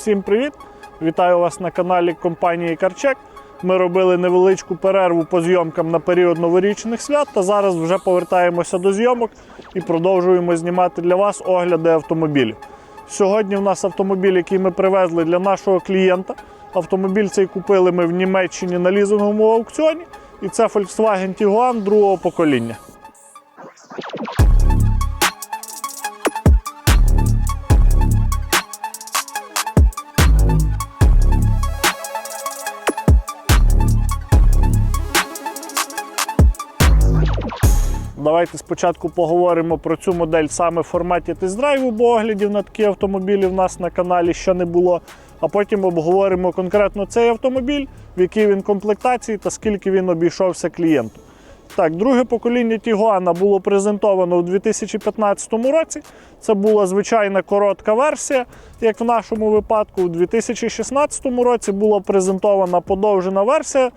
Всім привіт! Вітаю вас на каналі компанії Карчек. Ми робили невеличку перерву по зйомкам на період новорічних свят, та зараз вже повертаємося до зйомок і продовжуємо знімати для вас огляди автомобілів. Сьогодні в нас автомобіль, який ми привезли для нашого клієнта. Автомобіль цей купили ми в Німеччині на лізинговому аукціоні, і це Volkswagen Tiguan другого покоління. Давайте спочатку поговоримо про цю модель саме в форматі тест-драйву, бо оглядів на такі автомобілі в нас на каналі ще не було. А потім обговоримо конкретно цей автомобіль, в якій він комплектації та скільки він обійшовся клієнту. Так, друге покоління Тігуана було презентовано у 2015 році. Це була звичайна коротка версія, як в нашому випадку. У 2016 році була презентована подовжена версія.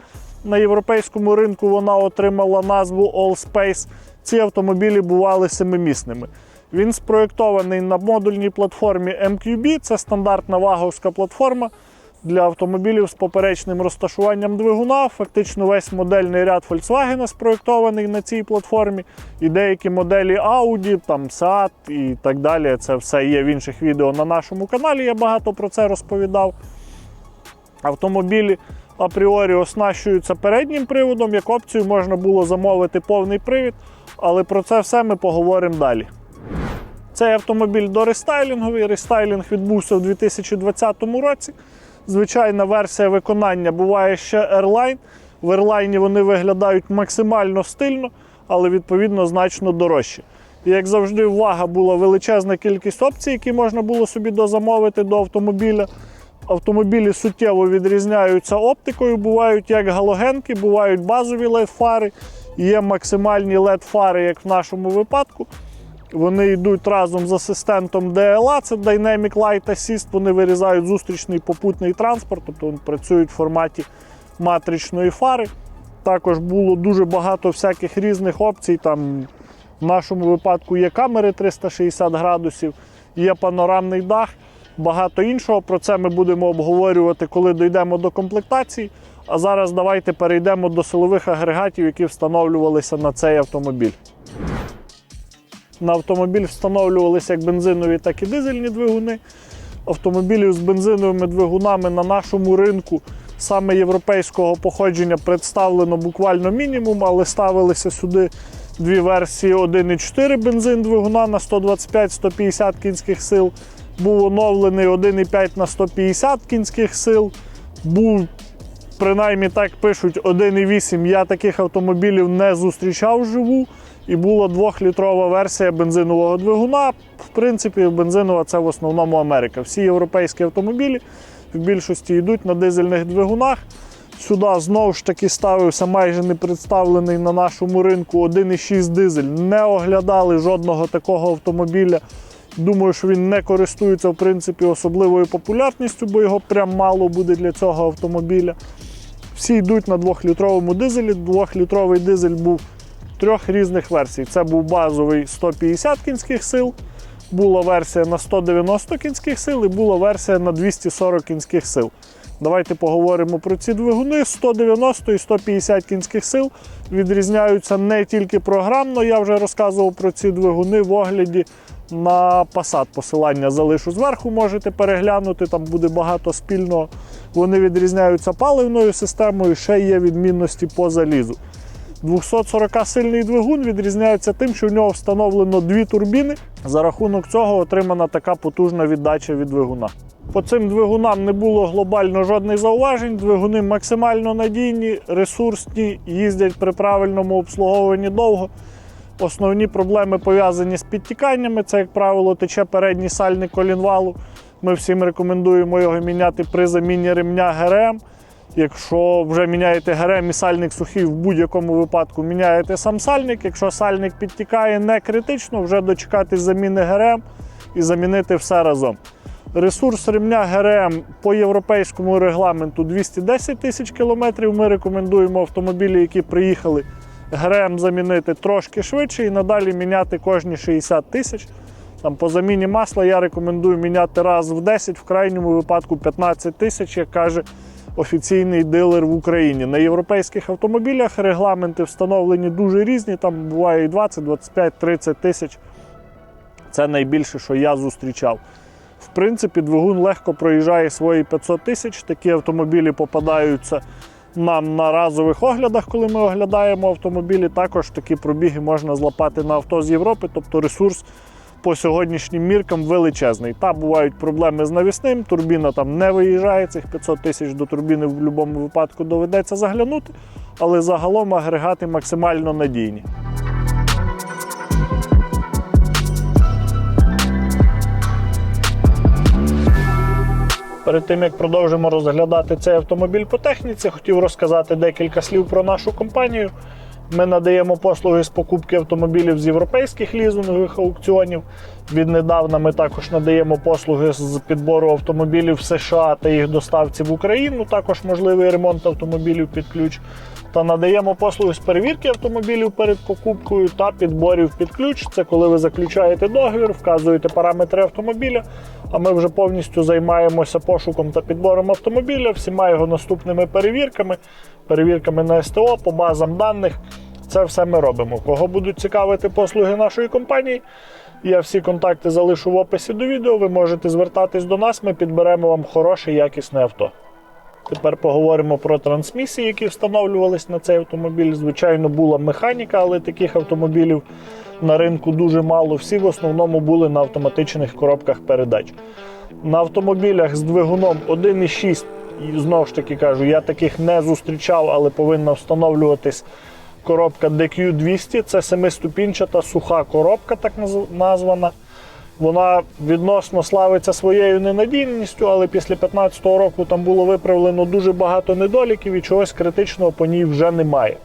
На європейському ринку вона отримала назву All Space. Ці автомобілі бували семимісними. Він спроєктований на модульній платформі MQB, це стандартна ваговська платформа для автомобілів з поперечним розташуванням двигуна. Фактично весь модельний ряд Volkswagen спроєктований на цій платформі. І деякі моделі Audi, там Seat і так далі. Це все є в інших відео на нашому каналі. Я багато про це розповідав. Автомобілі апріорі оснащуються переднім приводом. Як опцію можна було замовити повний привід, але про це все ми поговоримо далі. Цей автомобіль дорестайлінговий. Рестайлінг відбувся у 2020 році. Звичайна версія виконання буває ще Airline. В Airline вони виглядають максимально стильно, але відповідно значно дорожче. І як завжди, увага була величезна кількість опцій, які можна було собі дозамовити до автомобіля. Автомобілі суттєво відрізняються оптикою, бувають як галогенки, бувають базові LED-фари, є максимальні LED-фари, як в нашому випадку. Вони йдуть разом з асистентом DLA, це Dynamic Light Assist, вони вирізають зустрічний попутний транспорт, тобто вони працюють в форматі матричної фари. Також було дуже багато всяких різних опцій. Там в нашому випадку є камери 360 градусів, є панорамний дах, багато іншого. Про це ми будемо обговорювати, коли дійдемо до комплектації. А зараз давайте перейдемо до силових агрегатів, які встановлювалися на цей автомобіль. На автомобіль встановлювалися як бензинові, так і дизельні двигуни. Автомобілів з бензиновими двигунами на нашому ринку саме європейського походження представлено буквально мінімум, але ставилися сюди дві версії 1,4 бензин двигуна на 125-150 кінських сил. Був оновлений 1,5 на 150 кінських сил. Був, принаймні так пишуть, 1,8. Я таких автомобілів не зустрічав вживу. І була двохлітрова версія бензинового двигуна. В принципі, бензинова це в основному Америка. Всі європейські автомобілі в більшості йдуть на дизельних двигунах. Сюди знову ж таки ставився майже не представлений на нашому ринку 1,6 дизель. Не оглядали жодного такого автомобіля. Думаю, що він не користується в принципі особливою популярністю, бо його прям мало буде для цього автомобіля. Всі йдуть на двохлітровому дизелі. Двохлітровий дизель був трьох різних версій. Це був базовий 150 кінських сил, була версія на 190 кінських сил і була версія на 240 кінських сил. Давайте поговоримо про ці двигуни. 190 і 150 кінських сил відрізняються не тільки програмно. Я вже розказував про ці двигуни в огляді на Passat. Посилання залишу зверху, можете переглянути, там буде багато спільного. Вони відрізняються паливною системою, ще є відмінності по залізу. 240-сильний двигун відрізняється тим, що в нього встановлено дві турбіни. За рахунок цього отримана така потужна віддача від двигуна. По цим двигунам не було глобально жодних зауважень. Двигуни максимально надійні, ресурсні, їздять при правильному обслуговуванні довго. Основні проблеми пов'язані з підтіканнями. Це, як правило, тече передній сальник колінвалу. Ми всім рекомендуємо його міняти при заміні ремня ГРМ. Якщо вже міняєте ГРМ і сальник сухий, в будь-якому випадку міняєте сам сальник. Якщо сальник підтікає не критично, вже дочекати заміни ГРМ і замінити все разом. Ресурс ремня ГРМ по європейському регламенту 210 тисяч кілометрів. Ми рекомендуємо автомобілі, які приїхали ГРМ замінити трошки швидше і надалі міняти кожні 60 тисяч. Там по заміні масла я рекомендую міняти раз в 10, в крайньому випадку 15 тисяч, як каже офіційний дилер в Україні. На європейських автомобілях регламенти встановлені дуже різні, там буває і 20, 25, 30 тисяч. Це найбільше, що я зустрічав. В принципі, двигун легко проїжджає свої 500 тисяч. Такі автомобілі попадаються на разових оглядах, коли ми оглядаємо автомобілі. Також такі пробіги можна злапати на авто з Європи, тобто ресурс по сьогоднішнім міркам величезний. Та бувають проблеми з навісним, турбіна там не виїжджає, цих 500 тисяч до турбіни в будь-якому випадку доведеться заглянути, але загалом агрегати максимально надійні. Перед тим як продовжимо розглядати цей автомобіль по техніці, хотів розказати декілька слів про нашу компанію. Ми надаємо послуги з покупки автомобілів з європейських лізингових аукціонів. Віднедавна ми також надаємо послуги з підбору автомобілів в США та їх доставці в Україну. Також можливий ремонт автомобілів під ключ. Та надаємо послуги з перевірки автомобілів перед покупкою та підборів під ключ. Це коли ви заключаєте договір, вказуєте параметри автомобіля. А ми вже повністю займаємося пошуком та підбором автомобіля, всіма його наступними перевірками, перевірками на СТО по базам даних. Це все ми робимо. Кого будуть цікавити послуги нашої компанії, я всі контакти залишу в описі до відео. Ви можете звертатись до нас, ми підберемо вам хороше, якісне авто. Тепер поговоримо про трансмісії, які встановлювались на цей автомобіль. Звичайно, була механіка, але таких автомобілів на ринку дуже мало. Всі в основному були на автоматичних коробках передач. На автомобілях з двигуном 1,6, і знову ж таки кажу, я таких не зустрічав, але повинна встановлюватись коробка DQ200. Це семиступінчата суха коробка, так названа. Вона відносно славиться своєю ненадійністю, але після 2015 року там було виправлено дуже багато недоліків і чогось критичного по ній вже немає.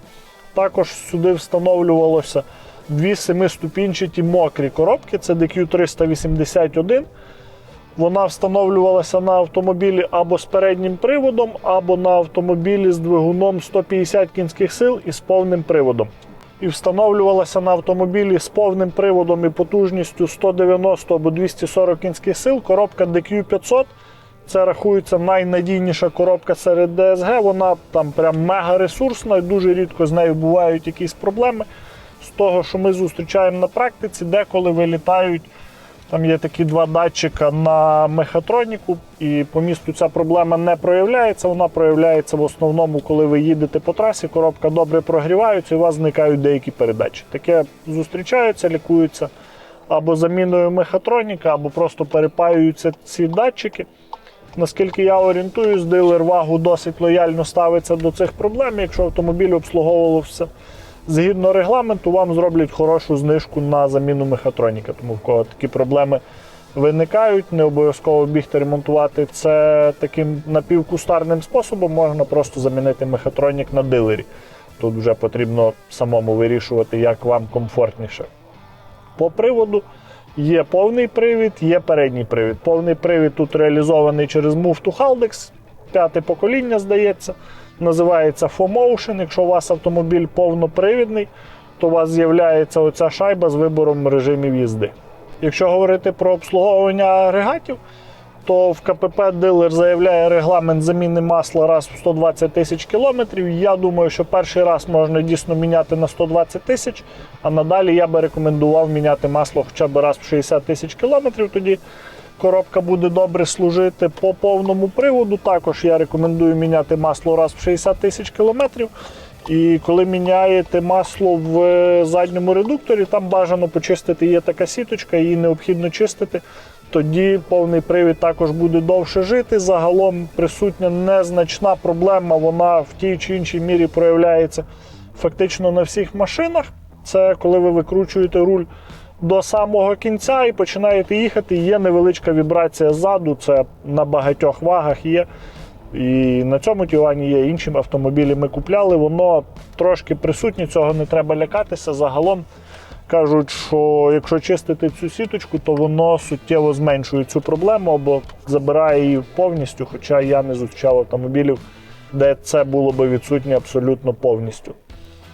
Також сюди встановлювалося дві семиступінчаті мокрі коробки, це DQ381. Вона встановлювалася на автомобілі або з переднім приводом, або на автомобілі з двигуном 150 кінських сил і з повним приводом. І встановлювалася на автомобілі з повним приводом і потужністю 190 або 240 кінських сил. Коробка DQ500. Це рахується найнадійніша коробка серед DSG. Вона там прям мега ресурсна і дуже рідко з нею бувають якісь проблеми. З того, що ми зустрічаємо на практиці, деколи вилітають. Там є такі два датчика на мехатроніку, і по місту ця проблема не проявляється. Вона проявляється в основному, коли ви їдете по трасі, коробка добре прогрівається і у вас зникають деякі передачі. Таке зустрічаються, лікуються або заміною мехатроніка, або просто перепаюються ці датчики. Наскільки я орієнтуюсь, дилер вагу досить лояльно ставиться до цих проблем. Якщо автомобіль обслуговувався згідно регламенту, вам зроблять хорошу знижку на заміну мехатроніки. Тому в кого такі проблеми виникають, не обов'язково бігти ремонтувати це таким напівкустарним способом, можна просто замінити мехатронік на дилері. Тут вже потрібно самому вирішувати, як вам комфортніше. По приводу є повний привід, є передній привід. Повний привід тут реалізований через to Haldex, п'яте покоління, здається. Називається FOMotion. Якщо у вас автомобіль повнопривідний, то у вас з'являється оця шайба з вибором режимів їзди. Якщо говорити про обслуговування агрегатів, то в КПП дилер заявляє регламент заміни масла раз в 120 тисяч кілометрів. Я думаю, що перший раз можна дійсно міняти на 120 тисяч, а надалі я би рекомендував міняти масло хоча б раз в 60 тисяч кілометрів. Тоді коробка буде добре служити по повному приводу. Також я рекомендую міняти масло раз в 60 тисяч кілометрів. І коли міняєте масло в е, задньому редукторі, там бажано почистити є така сіточка, її необхідно чистити. Тоді повний привід також буде довше жити. Загалом присутня незначна проблема, вона в тій чи іншій мірі проявляється фактично на всіх машинах. Це коли ви викручуєте руль до самого кінця і починаєте їхати, є невеличка вібрація ззаду, це на багатьох вагах є. І на цьому тюані є інші автомобілі. Ми купляли, воно трошки присутнє, цього не треба лякатися. Загалом кажуть, що якщо чистити цю сіточку, то воно суттєво зменшує цю проблему або забирає її повністю. Хоча я не зустрічав автомобілів, де це було би відсутнє абсолютно повністю.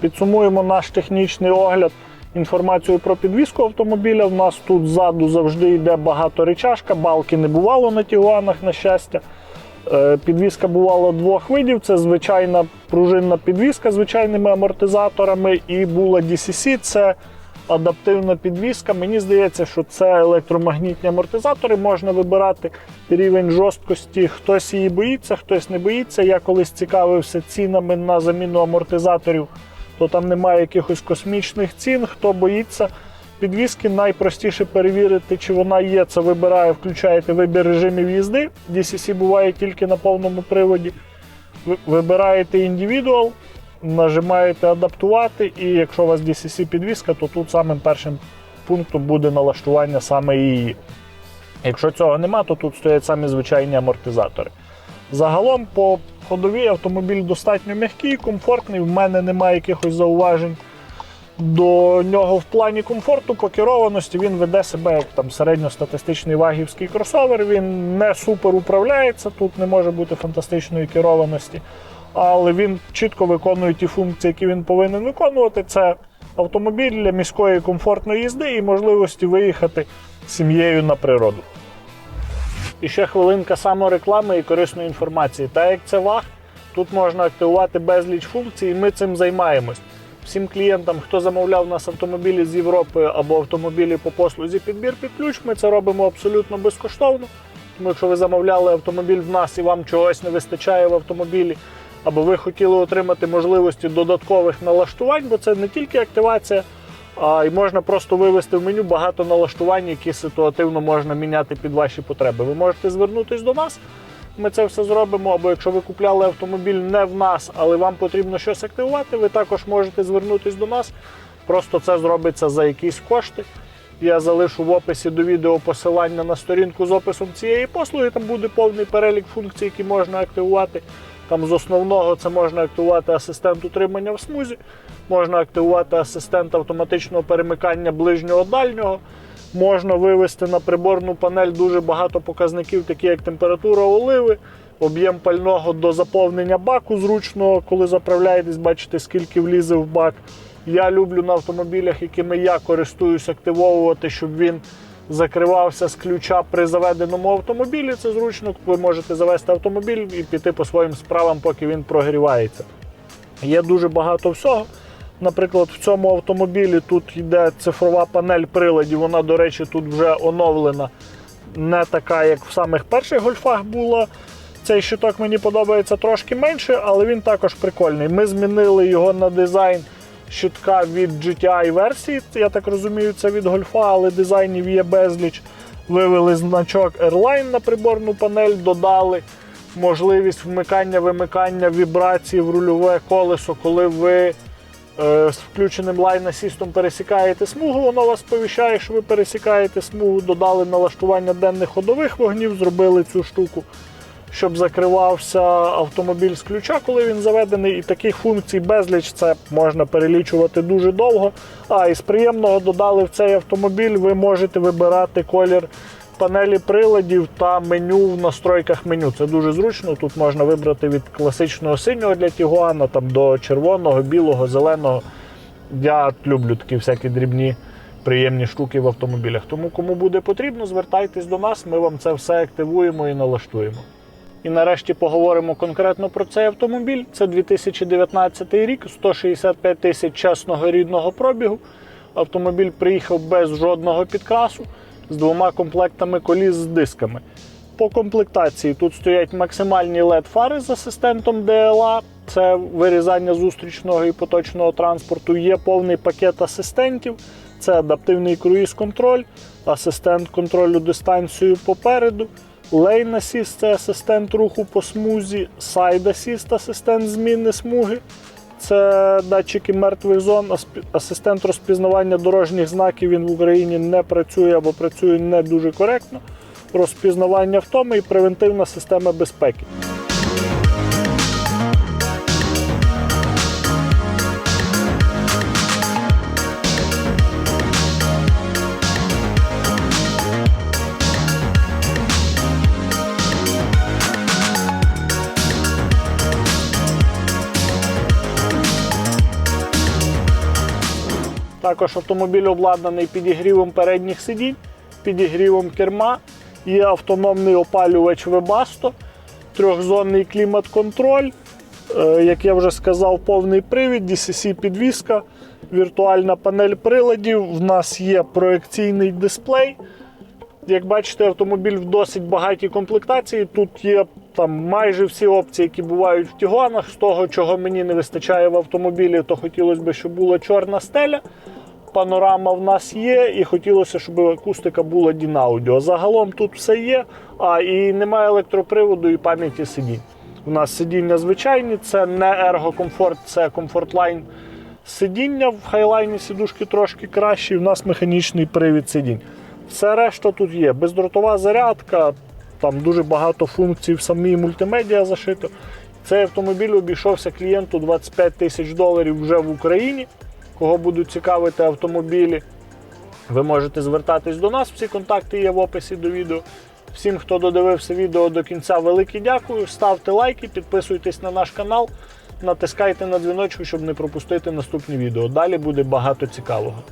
Підсумуємо наш технічний огляд. Інформацію про підвізку автомобіля. У нас тут ззаду завжди йде багаторічашка, балки не бувало на тігуанах, на щастя. Е, Підвізка бувала двох видів: це звичайна пружинна підвізка з звичайними амортизаторами, і була DCC, це адаптивна підвізка. Мені здається, що це електромагнітні амортизатори. Можна вибирати рівень жорсткості. Хтось її боїться, хтось не боїться. Я колись цікавився цінами на заміну амортизаторів, то там немає якихось космічних цін. Хто боїться підвіски, найпростіше перевірити, чи вона є. Це вибирає, включаєте вибір режимів їзди. DCC буває тільки на повному приводі. Вибираєте індивідуал, нажимаєте адаптувати, і якщо у вас DCC підвіска, то тут самим першим пунктом буде налаштування саме її. Якщо цього нема, то тут стоять самі звичайні амортизатори. Загалом по ходовій автомобіль достатньо м'який, комфортний. В мене немає якихось зауважень до нього в плані комфорту, по керованості він веде себе як там середньостатистичний вагівський кросовер. Він не супер управляється, тут не може бути фантастичної керованості, але він чітко виконує ті функції, які він повинен виконувати. Це автомобіль для міської комфортної їзди і можливості виїхати сім'єю на природу. І ще хвилинка самореклами і корисної інформації. Так як це ваг, тут можна активувати безліч функцій, і ми цим займаємось. Всім клієнтам, хто замовляв у нас автомобілі з Європи або автомобілі по послузі підбір під ключ, ми це робимо абсолютно безкоштовно. Тому якщо ви замовляли автомобіль в нас і вам чогось не вистачає в автомобілі, або ви хотіли отримати можливості додаткових налаштувань, бо це не тільки активація, а й можна просто вивести в меню багато налаштувань, які ситуативно можна міняти під ваші потреби. Ви можете звернутися до нас. Ми це все зробимо. Або якщо ви купляли автомобіль не в нас, але вам потрібно щось активувати, ви також можете звернутися до нас. Просто це зробиться за якісь кошти. Я залишу в описі до відео посилання на сторінку з описом цієї послуги. Там буде повний перелік функцій, які можна активувати. Там з основного це можна активувати асистент утримання в смузі, можна активувати асистент автоматичного перемикання ближнього дальнього. Можна вивести на приборну панель дуже багато показників, такі як температура оливи, об'єм пального до заповнення баку зручно, коли заправляєтесь, бачите, скільки влізе в бак. Я люблю на автомобілях, якими я користуюсь, активовувати, щоб він закривався з ключа при заведеному автомобілі. Це зручно. Ви можете завести автомобіль і піти по своїм справам, поки він прогрівається. Є дуже багато всього. Наприклад, в цьому автомобілі тут йде цифрова панель приладів. Вона, до речі, тут вже оновлена. Не така, як в самих перших гольфах була. Цей щиток мені подобається трошки менше, але він також прикольний. Ми змінили його на дизайн щитка від GTI версії. Я так розумію, це від гольфа, але дизайнів є безліч. Вивели значок Airline на приборну панель, додали можливість вмикання-вимикання вібрації в рульове колесо, коли ви е, з включеним Assist пересікаєте смугу, воно вас сповіщає, що ви пересікаєте смугу, додали налаштування денних ходових вогнів, зробили цю штуку, щоб закривався автомобіль з ключа, коли він заведений. І таких функцій безліч це можна перелічувати дуже довго. А із приємного додали в цей автомобіль, ви можете вибирати колір панелі приладів та меню в настройках меню. Це дуже зручно. Тут можна вибрати від класичного синього для Тігуана там, до червоного, білого, зеленого. Я люблю такі всякі дрібні приємні штуки в автомобілях. Тому кому буде потрібно, звертайтесь до нас, ми вам це все активуємо і налаштуємо. І нарешті поговоримо конкретно про цей автомобіль. Це 2019 рік, 165 тисяч чесного рідного пробігу. Автомобіль приїхав без жодного підкрасу з двома комплектами коліс з дисками. По комплектації тут стоять максимальні LED-фари з асистентом DLA, це вирізання зустрічного і поточного транспорту. Є повний пакет асистентів, це адаптивний круїз-контроль, асистент контролю дистанцію попереду, Lane Assist – це асистент руху по смузі, Side Assist – асистент зміни смуги. Це датчики мертвих зон, асистент розпізнавання дорожніх знаків. Він в Україні не працює або працює не дуже коректно. Розпізнавання втоми і превентивна система безпеки. Також автомобіль обладнаний підігрівом передніх сидінь, підігрівом керма, є автономний опалювач Webasto, трьохзонний клімат-контроль, е, як я вже сказав, повний привід, DCC підвіска, віртуальна панель приладів. В нас є проекційний дисплей. Як бачите, автомобіль в досить багатій комплектації. Тут є там майже всі опції, які бувають в Тігуанах. З того, чого мені не вистачає в автомобілі, то хотілося б, щоб була чорна стеля. Панорама в нас є, і хотілося, щоб акустика була Дінаудіо. Загалом тут все є, а і немає електроприводу і пам'яті сидінь. У нас сидіння звичайні, це не ергокомфорт, це комфортлайн сидіння. В хайлайні сідушки трошки кращі. У нас механічний привід сидінь. Все решта тут є. Бездротова зарядка, там дуже багато функцій в самій мультимедіа зашито. Цей автомобіль обійшовся клієнту 25 тисяч доларів вже в Україні. Кого будуть цікавити автомобілі, ви можете звертатись до нас. Всі контакти є в описі до відео. Всім, хто додивився відео до кінця, велике дякую. Ставте лайки, підписуйтесь на наш канал, натискайте на дзвіночку, щоб не пропустити наступні відео. Далі буде багато цікавого.